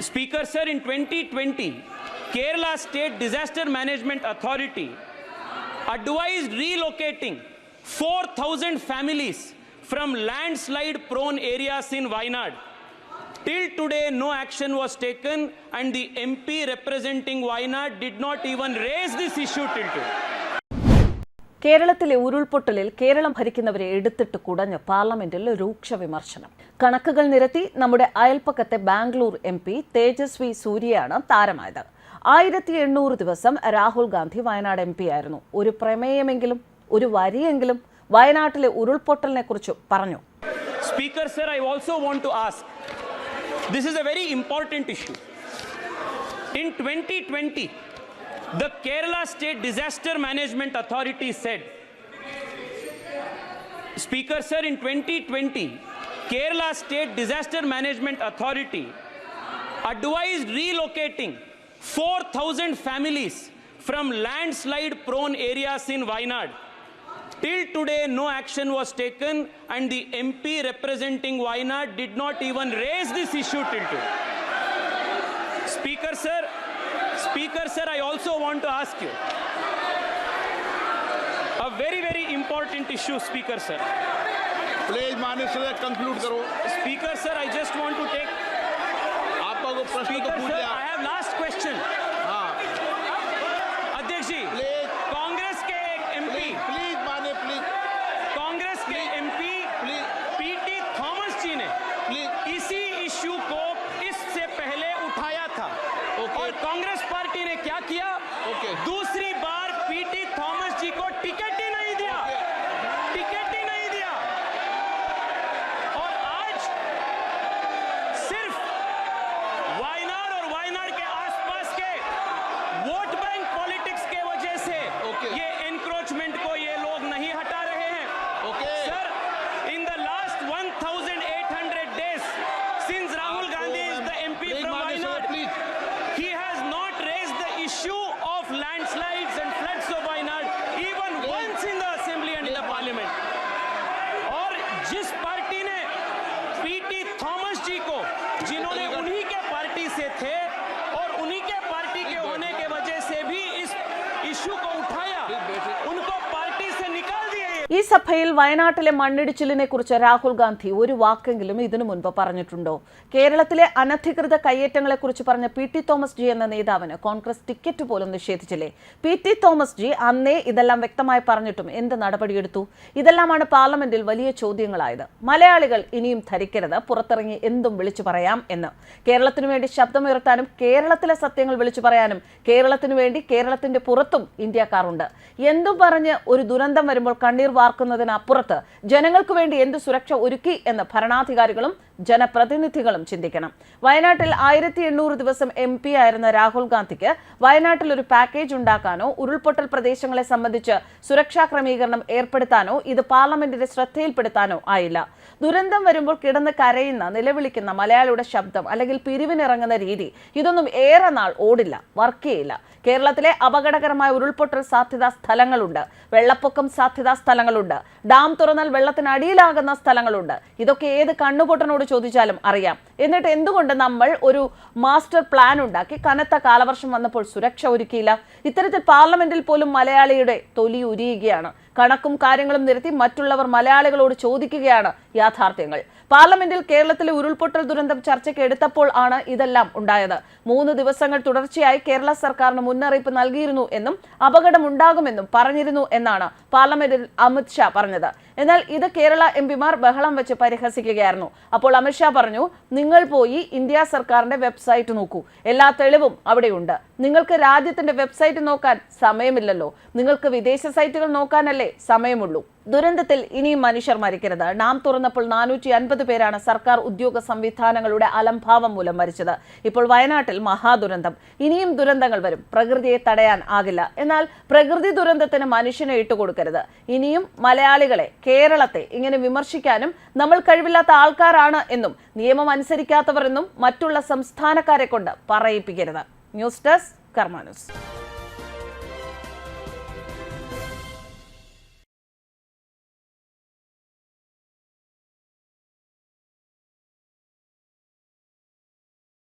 Speaker, sir, in 2020, Kerala State Disaster Management Authority advised relocating 4,000 families from landslide prone areas in Wayanad. Till today, no action was taken, and the MP representing Wayanad did not even raise this issue till today. കേരളത്തിലെ ഉരുൾപൊട്ടലിൽ കേരളം ഭരിക്കുന്നവരെ എടുത്തിട്ട് കുടഞ്ഞ് പാർലമെന്റിൽ രൂക്ഷ വിമർശനം കണക്കുകൾ നിരത്തി നമ്മുടെ അയൽപ്പക്കത്തെ ബാംഗ്ലൂർ എം പി തേജസ്വി സൂര്യയാണ് താരമായത്. ആയിരത്തി എണ്ണൂറ് ദിവസം രാഹുൽ ഗാന്ധി വയനാട് എം പി ആയിരുന്നു. ഒരു പ്രമേയമെങ്കിലും ഒരു വരിയെങ്കിലും വയനാട്ടിലെ ഉരുൾപൊട്ടലിനെ കുറിച്ച് പറഞ്ഞു. Speaker sir I also want to ask this is a very important issue in issue. In 2020, Kerala state disaster Disaster authority said speaker sir in in 2020, Kerala State Disaster Management Authority advised relocating 4,000 families from landslide prone areas in Wayanad. Till today, no action was taken, and the MP representing Wayanad did not even raise this issue till today. Speaker, sir, Speaker, sir, I also want to ask you a very, very important issue, Speaker, sir. Please मान्य सदस्य conclude करो Speaker, sir, I just want to take. आपका को प्रश्न तो पूछ लिया I have last question. हाँ अध्यक्ष जी प्लीज़ कांग्रेस के एक एमपी प्लीज़ मान्य प्लीज़ कांग्रेस के MP please PT Thomas ji ने प्लीज़ इसी इश्यू को इससे पहले उठाया था ओके। और कांग्रेस पार्टी ने क्या किया ओके। दूसरी बार पीटी थॉमस जी को टिकट ഈ സഭയിൽ വയനാട്ടിലെ മണ്ണിടിച്ചിലിനെ കുറിച്ച് രാഹുൽ ഗാന്ധി ഒരു വാക്കെങ്കിലും ഇതിനു മുൻപ് പറഞ്ഞിട്ടുണ്ടോ? കേരളത്തിലെ അനധികൃത കയ്യേറ്റങ്ങളെ കുറിച്ച് പറഞ്ഞ പി ടി തോമസ് ജി എന്ന നേതാവിന് കോൺഗ്രസ് ടിക്കറ്റ് പോലും നിഷേധിച്ചില്ലേ? പി ടി തോമസ് ജി അന്നേ ഇതെല്ലാം വ്യക്തമായി പറഞ്ഞിട്ടും എന്ത് നടപടിയെടുത്തു? ഇതെല്ലാമാണ് പാർലമെന്റിൽ വലിയ ചോദ്യങ്ങളായത്. മലയാളികൾ ഇനിയും ധരിക്കരുത് പുറത്തിറങ്ങി എന്തും വിളിച്ചു പറയാം എന്ന്. കേരളത്തിനു വേണ്ടി ശബ്ദമുയർത്താനും കേരളത്തിലെ സത്യങ്ങൾ വിളിച്ചു പറയാനും കേരളത്തിനു വേണ്ടി കേരളത്തിന്റെ പുറത്തും ഇന്ത്യക്കാരുണ്ട്. എന്തും പറഞ്ഞ് ഒരു ദുരന്തം വരുമ്പോൾ കണ്ണീർ വാർക്കുന്നതിനപ്പുറത്ത് ജനങ്ങൾക്ക് വേണ്ടി എന്ത് സുരക്ഷ ഒരുക്കി എന്ന് ഭരണാധികാരികളും ജനപ്രതിനിധികളും ചിന്തിക്കണം. വയനാട്ടിൽ ആയിരത്തി എണ്ണൂറ് ദിവസം എം പി ആയിരുന്ന രാഹുൽ ഗാന്ധിക്ക് വയനാട്ടിൽ ഒരു പാക്കേജ് ഉണ്ടാക്കാനോ ഉരുൾപൊട്ടൽ പ്രദേശങ്ങളെ സംബന്ധിച്ച് സുരക്ഷാ ക്രമീകരണം ഏർപ്പെടുത്താനോ ഇത് പാർലമെന്റിന്റെ ശ്രദ്ധയിൽപ്പെടുത്താനോ ആയില്ല. ദുരന്തം വരുമ്പോൾ കിടന്ന് കരയുന്ന നിലവിളിക്കുന്ന മലയാളിയുടെ ശബ്ദം അല്ലെങ്കിൽ പിരിവിനിറങ്ങുന്ന രീതി ഇതൊന്നും ഏറെ നാൾ ഓടില്ല വർക്ക് ചെയ്യില്ല. കേരളത്തിലെ അപകടകരമായ ഉരുൾപൊട്ടൽ സാധ്യതാ സ്ഥലങ്ങളുണ്ട്. വെള്ളപ്പൊക്കം സാധ്യതാ സ്ഥലങ്ങളുണ്ട്. ഡാം തുറന്നാൽ വെള്ളത്തിനടിയിലാകുന്ന സ്ഥലങ്ങളുണ്ട്. ഇതൊക്കെ ഏത് കണ്ണുപൊട്ടനോട് ചോദിച്ചാലും അറിയാം. എന്നിട്ട് എന്തുകൊണ്ട് നമ്മൾ ഒരു മാസ്റ്റർ പ്ലാൻ ഉണ്ടാക്കി? കനത്ത കാലവർഷം വന്നപ്പോൾ സുരക്ഷ ഒരുക്കിയില്ല. ഇത്തരത്തിൽ പാർലമെന്റിൽ പോലും മലയാളിയുടെ തൊലി ഉരിയുകയാണ്. കണക്കും കാര്യങ്ങളും നിരത്തി മറ്റുള്ളവർ മലയാളികളോട് ചോദിക്കുകയാണ് യാഥാർത്ഥ്യങ്ങൾ. പാർലമെന്റിൽ കേരളത്തിലെ ഉരുൾപൊട്ടൽ ദുരന്തം ചർച്ചയ്ക്ക് എടുത്തപ്പോൾ ആണ് ഇതെല്ലാം ഉണ്ടായത്. മൂന്ന് ദിവസങ്ങൾ തുടർച്ചയായി കേരള സർക്കാരിന് മുന്നറിയിപ്പ് നൽകിയിരുന്നു എന്നും അപകടം ഉണ്ടാകുമെന്നും പറഞ്ഞിരുന്നു എന്നാണ് പാർലമെന്റിൽ അമിത് ഷാ പറഞ്ഞത്. എന്നാൽ ഇത് കേരള എം പിമാർ ബഹളം വെച്ച് പരിഹസിക്കുകയായിരുന്നു. അപ്പോൾ അമിത് ഷാ പറഞ്ഞു നിങ്ങൾ പോയി ഇന്ത്യ സർക്കാരിന്റെ വെബ്സൈറ്റ് നോക്കൂ. എല്ലാ തെളിവും അവിടെയുണ്ട്. നിങ്ങൾക്ക് രാജ്യത്തിന്റെ വെബ്സൈറ്റ് നോക്കാൻ സമയമില്ലല്ലോ. നിങ്ങൾക്ക് വിദേശ സൈറ്റുകൾ നോക്കാനല്ലേ സമയമുള്ളൂ. ദുരന്തത്തിൽ ഇനിയും മനുഷ്യർ മരിക്കരുത്. ഡാം തുറന്നപ്പോൾ നാനൂറ്റി അൻപത് പേരാണ് സർക്കാർ ഉദ്യോഗ സംവിധാനങ്ങളുടെ അലംഭാവം മൂലം മരിച്ചത്. ഇപ്പോൾ വയനാട്ടിൽ മഹാദുരന്തം. ഇനിയും ദുരന്തങ്ങൾ വരും. പ്രകൃതിയെ തടയാൻ ആകില്ല. എന്നാൽ പ്രകൃതി ദുരന്തത്തിന് മനുഷ്യനെ ഇട്ടുകൊടുക്കരുത്. ഇനിയും മലയാളികളെ കേരളത്തെ ഇങ്ങനെ വിമർശിക്കാനും നമ്മൾ കഴിവില്ലാത്ത ആൾക്കാരാണ് എന്നും നിയമം അനുസരിക്കാത്തവർ എന്നും മറ്റുള്ള സംസ്ഥാനക്കാരെ കൊണ്ട് പറയിപ്പിക്കരുത്. News desk കർമാനുസ്